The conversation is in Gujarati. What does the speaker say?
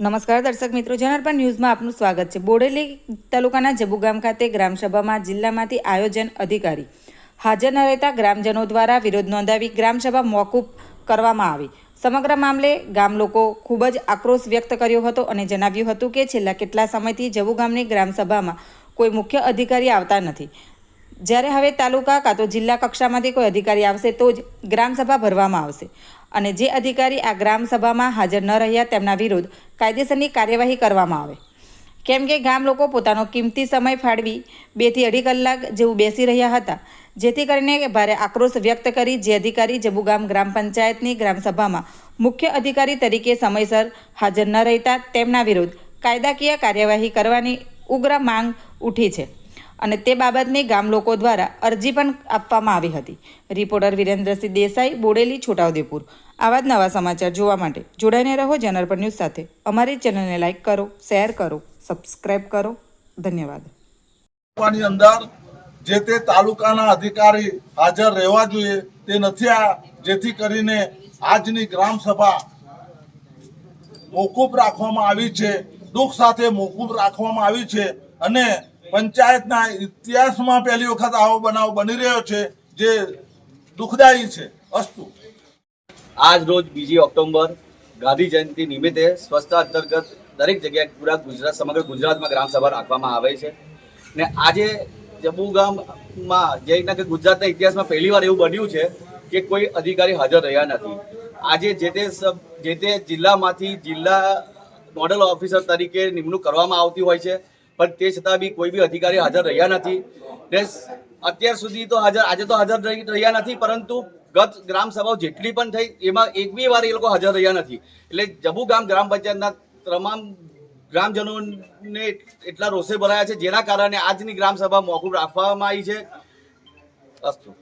નમસ્કાર દર્શક મિત્રો, જનાર્પણ ન્યૂઝમાં આપનું સ્વાગત છે. બોડેલી તાલુકાના જબુગામ ખાતે ગ્રામસભામાં જિલ્લામાંથી આયોજન અધિકારી હાજર ન રહેતા ગ્રામજનો દ્વારા વિરોધ નોંધાવી ગ્રામસભા મોકૂફ કરવામાં આવી. સમગ્ર મામલે ગામ લોકો ખૂબ જ આક્રોશ વ્યક્ત કર્યો હતો અને જણાવ્યું હતું કે છેલ્લા કેટલા સમયથી જબુગામની ગ્રામસભામાં કોઈ મુખ્ય અધિકારી આવતા નથી. જ્યારે હવે તાલુકા કાં તો જિલ્લા કક્ષામાંથી કોઈ અધિકારી આવશે તો જ ગ્રામસભા ભરવામાં આવશે. અને જે અધિકારી આ ગ્રામસભામાં હાજર ન રહ્યા તેમના વિરુદ્ધ કાયદેસરની કાર્યવાહી કરવામાં આવે. કેમ કે ગામ લોકો પોતાનો કિંમતી સમય ફાળવી બેથી અઢી કલાક જેવું બેસી રહ્યા હતા. જેથી કરીને ભારે આક્રોશ વ્યક્ત કરી જે અધિકારી જબુગામ ગ્રામ પંચાયતની ગ્રામસભામાં મુખ્ય અધિકારી તરીકે સમયસર હાજર ન રહેતા તેમના વિરુદ્ધ કાયદાકીય કાર્યવાહી કરવાની ઉગ્ર માંગ ઉઠી છે. અને તે બાબતને ગામ લોકો દ્વારા અરજી પણ આપવામાં આવી હતી. રિપોર્ટર વિરેન્દ્રસિંહ દેસાઈ, બોડેલી, છોટાઉદેપુર. આવા જ નવા સમાચાર જોવા માટે જોડાઈને રહો જનરપર ન્યૂઝ સાથે. અમારી ચેનલને લાઇક કરો, શેર કરો, સબસ્ક્રાઇબ કરો. ધન્યવાદ. અંદર જે તે તાલુકાના અધિકારી હાજર રહેવા જોઈએ તે નથી આ, જેથી કરીને આજની ગ્રામ સભા મોકૂફ રાખવામાં આવી છે, દુઃખ સાથે મોકૂફ રાખવામાં આવી છે અને પંચાયતના ઇતિહાસમાં પહેલી વખત આવો બનાવ બની રહ્યો છે, જે દુઃખદાયી છે, અસ્તુ. આજ રોજ બીજી ઓક્ટોબર, ગાંધી જયંતિ નિમિત્તે સ્વચ્છતા અંતર્ગત દરેક જગ્યાએ પૂરા ગુજરાત, સમગ્ર ગુજરાતમાં ગ્રામસભા રાખવામાં આવે છે. ને આજે જમ્મુ ગામમાં, જે રીતના કે ગુજરાતના ઇતિહાસમાં પહેલીવાર એવું બન્યું છે કે કોઈ અધિકારી હાજર રહ્યા નથી. આજે જે તે જે તે જિલ્લામાંથી જિલ્લા નોડલ ઓફિસર તરીકે નિમણૂક કરવામાં આવતી હોય છે. પણ તે છતાં બી કોઈ બી અધિકારી હાજર રહ્યા નથી. ને અત્યાર સુધી તો હાજર, આજે તો હાજર રહી- રહ્યા નથી, પરંતુ ગત ગ્રામ સભાઓ જેટલી પણ થઈ, એમાં એક બી વાર એ લોકો હાજર રહ્યા નથી. એટલે જબુ ગામ ગ્રામ પંચાયતના તમામ ગ્રામજનોને એટલા રોષે ભરાયા છે, જેના કારણે આજની ગ્રામ સભા મોકૂફ રાખવામાં આવી છે. અસ્તુ.